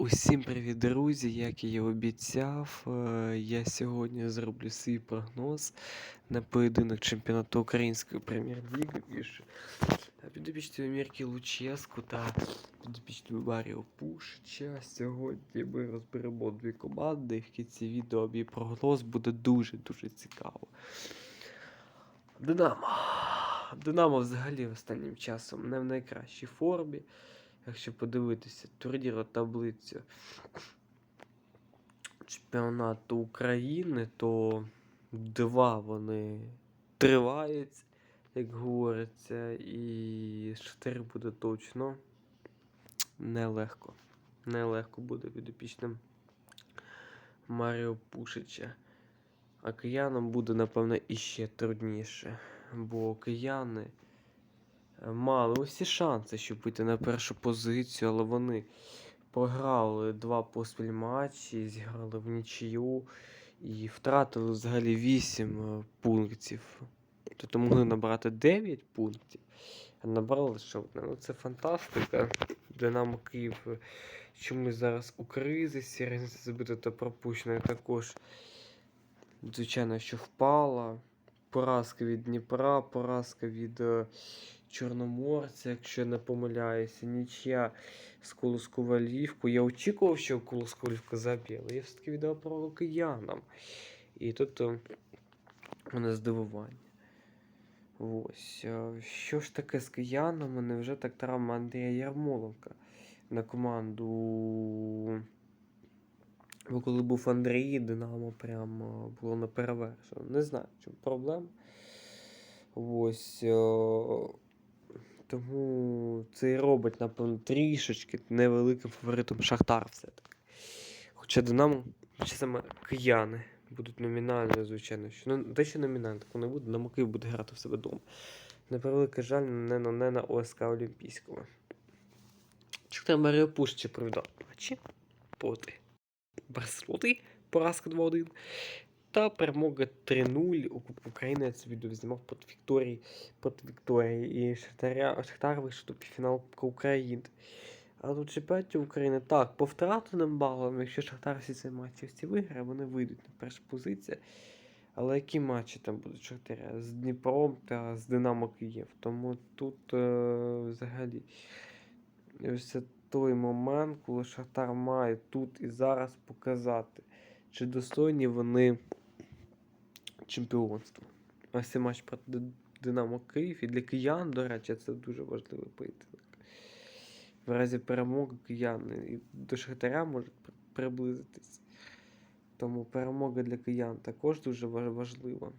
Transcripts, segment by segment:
Усім привіт, друзі! Як я і обіцяв, е, я сьогодні зроблю свій прогноз на поєдинок чемпіонату Української прем'єр-ліги між підопічною Мірки Луческу та підопічною Маріо Пушича. Сьогодні ми розберемо дві команди, і в кінці відео мій прогноз буде дуже-дуже цікаво. Динамо. Динамо взагалі останнім часом не в найкращій формі. Якщо подивитися турніру таблицю чемпіонату України, то два вони тривають, як говориться, і чотири буде точно нелегко. Нелегко буде підопічним Маріо Пушича. А киянам буде, напевно, іще трудніше, бо кияни мали усі шанси, щоб вийти на першу позицію, але вони програли два поспіль матчі, зіграли в нічию і втратили взагалі 8 пунктів. Тобто могли набрати 9 пунктів, а набрали лише одне. Ну це фантастика. Динамо Київ е, чомусь зараз у кризисі, різниця забита та пропущена також, звичайно, що впала. Поразка від Дніпра, поразка від е, Чорноморця, якщо не помиляюся, нічия з Колосковалівку. Я очікував, що Колосковалівка заб'є, але я все-таки віддав право киянам. І тут е, мене здивування. Ось. е, Що ж таке з киянами? Невже так травма Андрія Ярмоленка на команду? Бо коли був Андрій, Динамо прямо було неперевершено. Не знаю, чому проблема. Ось. е, Тому це і робить, напевно, трішечки невеликим фаворитом Шахтар все-таки. Хоча Динамо, чи саме кияни будуть номінально, звичайно. Що, ну, те, що номінально, так вони будуть, Динамо Київ буде грати в себе вдома. На превеликий жаль, не на, не на ОСК Олімпійського. Чотири Маріо Пушича провідав матчі проти Барселони, поразка 2-1. Та перемога 3-0 у Кубку України. Це відео знімав Вікторії, проти Вікторії. І Шахтаря, Шахтар вийшов до півфіналу Кубка України. А тут чемпіонаті України так, по втратеним балам, якщо Шахтар всі ці матчі всі виграє, вони вийдуть на першу позицію. Але які матчі там будуть Шахтаря? З Дніпром та з Динамо Київ. Тому тут е, взагалі ось це той момент, коли Шахтар має тут і зараз показати, чи достойні вони чемпіонства. Ось цей матч проти Динамо Київ. І для киян, до речі, це дуже важливий поєдинок. В разі перемоги кияни і до Шахтаря можуть при- приблизитись. Тому перемога для киян також дуже важлива.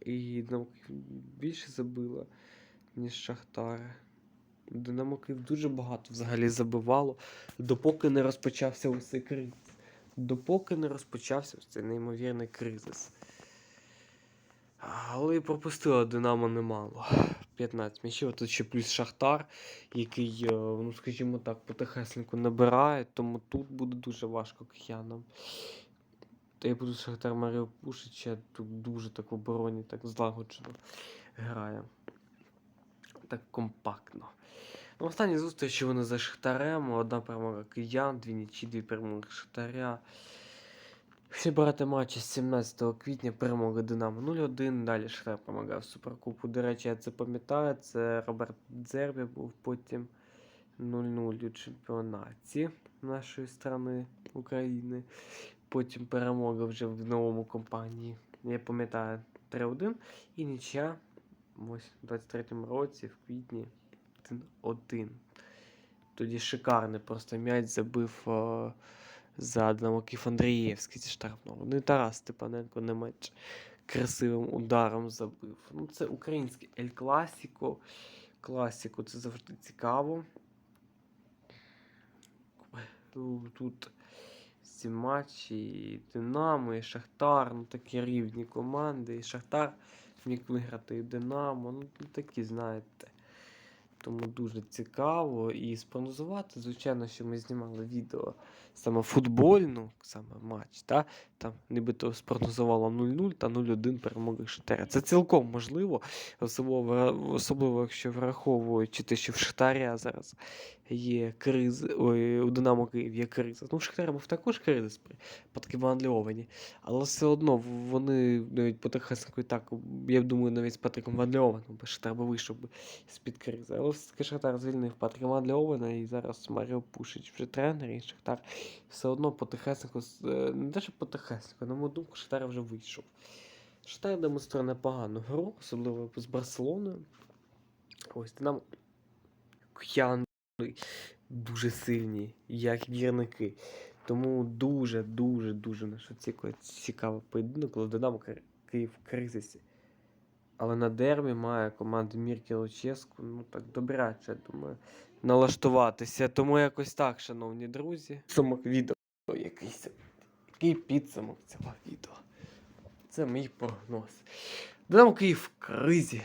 І Динамо Київ більше забила, ніж Шахтар. Динамо Київ дуже багато взагалі забивало, допоки не розпочався ось цей кризис. Допоки не розпочався ось цей неймовірний кризис. Але і пропустила Динамо немало. 15 м'ячів. Тут ще плюс Шахтар, який, е, ну скажімо так, потихесеньку набирає, тому тут буде дуже важко киянам. Та й плюс Шахтар Маріо Пушича тут дуже так в обороні, так злагоджено грає. Так компактно. Ну, останні зустрічі вони за Шахтарем. Одна перемога киян, дві нічі, дві перемоги Шахтаря. Всі брати матчі з 17 квітня перемога Динамо 0-1. Далі Шахтар помагав в Суперкубку. До речі, я це пам'ятаю. Це Роберт Дзербі був потім 0-0 у чемпіонаті нашої страни України. Потім перемога вже в новому компанії. Я пам'ятаю 3-1 і нічия ось у 23-му році, в квітні 1-1. Тоді шикарний просто м'яч забив е, за Динамо Київ зі штрафного. Ну Тарас Степаненко не менш красивим ударом забив. Ну, це український Ель Класіко. Класіко це завжди цікаво. Тут ці матчі, і Динамо, і Шахтар, ну такі рівні команди. І Шахтар міг виграти і Динамо. Ну такі, знаєте. Тому дуже цікаво. І спрогнозувати, звичайно, що ми знімали відео саме футбольну, саме матч, та? там нібито спрогнозувало 0-0 та 0-1 перемоги Шахтаря. Це цілком можливо, особливо, особливо якщо враховуючи те, що в Шахтаря зараз є криза, ой, у Динамо Київ є криза. Ну, в Шахтаря був також кризис при Патріку Ван Льовені, але все одно вони навіть потихесеньку і так, я думаю, навіть з Патриком Ван Льовеном, бо Шахтар би вийшов з-під кризи. Все-таки Шахтар звільнив Патрика Ван Льовена і зараз Маріо Пушич вже тренер, і Шахтар все одно е, не те, що потихесеньку, на мою думку, Шахтар вже вийшов. Шахтар демонструє непогану гру, особливо з Барселоною. Ось Динамо К'ян дуже сильні, як гірники. Тому дуже, дуже, наша цікавий цікавий поєдинок, коли Динамо Київ в кризисі. Але на дербі має команда Мірки Луческу, ну так добряче, думаю, налаштуватися. Тому якось так, шановні друзі. Підсумок відео якийсь. Який підсумок цього відео? Це мій прогноз. Динамо Київ в кризі.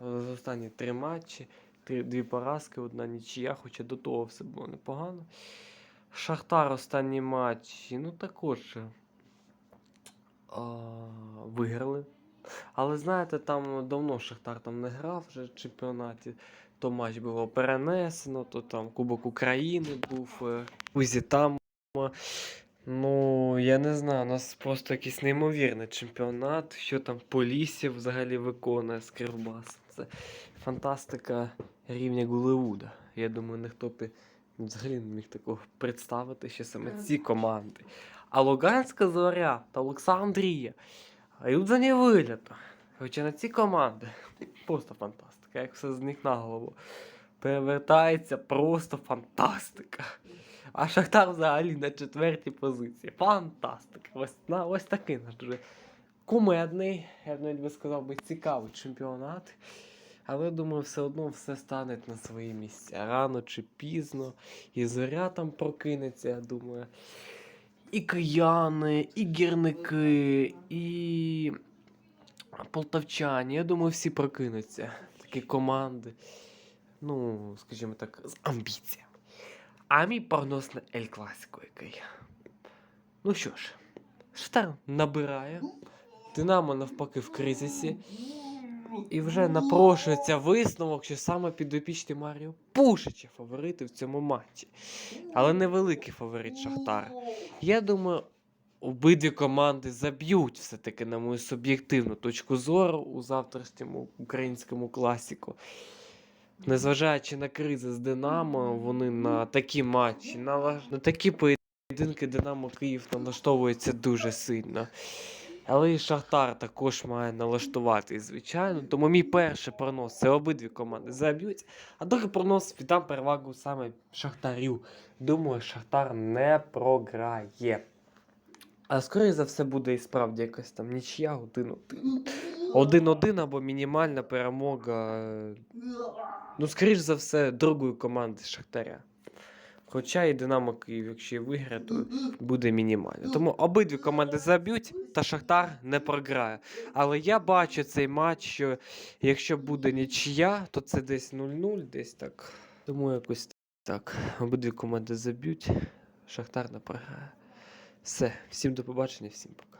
За останні три матчі, три, дві поразки, одна нічия, хоча до того все було непогано. Шахтар останні матчі, ну також е, а, виграли. Але знаєте, там давно Шахтар там не грав вже в чемпіонаті. То матч було перенесено, то там Кубок України був, е, Узі там. е. Ну, я не знаю, у нас просто якийсь неймовірний чемпіонат. Що там Полісів взагалі виконує з Кривбасом. Це фантастика рівня Голливуда. Я думаю, ніхто б взагалі не міг такого представити, що саме ці команди. А Луганська зоря та Олександрія йдуть за невиліту. Хоча на ці команди просто фантастика, як все з них на голову. Перевертається просто фантастика. А Шахтар взагалі на четвертій позиції. Фантастика. Ось, на, ось такий наш дуже кумедний, я б навіть би сказав би цікавий чемпіонат. Але думаю, все одно все стане на свої місця. Рано чи пізно. І зоря там прокинеться, я думаю. І кияни, і гірники, і полтавчані. Я думаю, всі прокинуться. Такі команди. Ну, скажімо так, з амбіціями. А мій прогноз на Ель Класико який. Ну що ж, Штар набирає. Динамо навпаки в кризисі. І вже напрошується висновок, що саме підопічний Маріо Пушича фаворити в цьому матчі. Але невеликий фаворит Шахтар. Я думаю, обидві команди заб'ють все-таки на мою суб'єктивну точку зору у завтрашньому українському класіку. Незважаючи на кризи з Динамо, вони на такі матчі, на, на такі поєдинки Динамо Київ налаштовується дуже сильно. Але і Шахтар також має налаштуватись, звичайно. Тому мій перший прогноз це обидві команди заб'ють. А другий прогноз віддам перевагу саме Шахтарю. Думаю, Шахтар не програє. А скоріше за все буде і справді якась там нічия один-один. Один-один або мінімальна перемога. Ну, скоріш за все, другої команди Шахтаря. Хоча і Динамо Київ, якщо і виграє, то буде мінімально. Тому обидві команди заб'ють, та Шахтар не програє. Але я бачу цей матч, що якщо буде нічия, то це десь 0-0, десь так. Тому якось так. Обидві команди заб'ють, Шахтар не програє. Все, всім до побачення, всім пока.